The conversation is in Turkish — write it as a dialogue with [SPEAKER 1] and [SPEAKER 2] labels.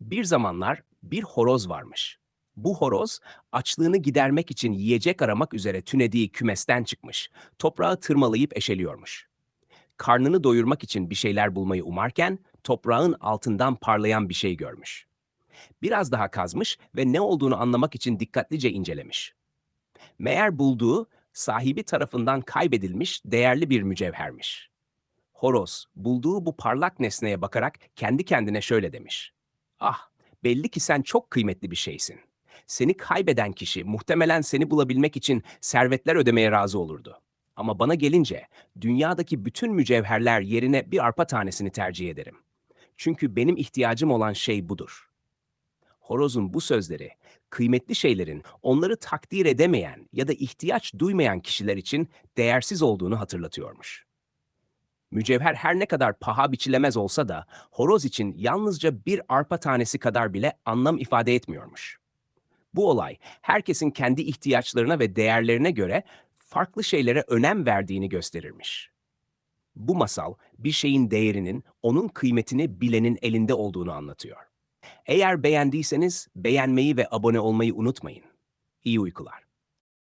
[SPEAKER 1] Bir zamanlar bir horoz varmış. Bu horoz açlığını gidermek için yiyecek aramak üzere tünediği kümesten çıkmış. Toprağı tırmalayıp eşeliyormuş. Karnını doyurmak için bir şeyler bulmayı umarken toprağın altından parlayan bir şey görmüş. Biraz daha kazmış ve ne olduğunu anlamak için dikkatlice incelemiş. Meğer bulduğu sahibi tarafından kaybedilmiş değerli bir mücevhermiş. Horoz bulduğu bu parlak nesneye bakarak kendi kendine şöyle demiş. Ah, belli ki sen çok kıymetli bir şeysin. Seni kaybeden kişi muhtemelen seni bulabilmek için servetler ödemeye razı olurdu. Ama bana gelince dünyadaki bütün mücevherler yerine bir arpa tanesini tercih ederim. Çünkü benim ihtiyacım olan şey budur. Horoz'un bu sözleri kıymetli şeylerin onları takdir edemeyen ya da ihtiyaç duymayan kişiler için değersiz olduğunu hatırlatıyormuş. Mücevher her ne kadar paha biçilemez olsa da horoz için yalnızca bir arpa tanesi kadar bile anlam ifade etmiyormuş. Bu olay herkesin kendi ihtiyaçlarına ve değerlerine göre farklı şeylere önem verdiğini gösterirmiş. Bu masal bir şeyin değerinin onun kıymetini bilenin elinde olduğunu anlatıyor. Eğer beğendiyseniz beğenmeyi ve abone olmayı unutmayın. İyi uykular.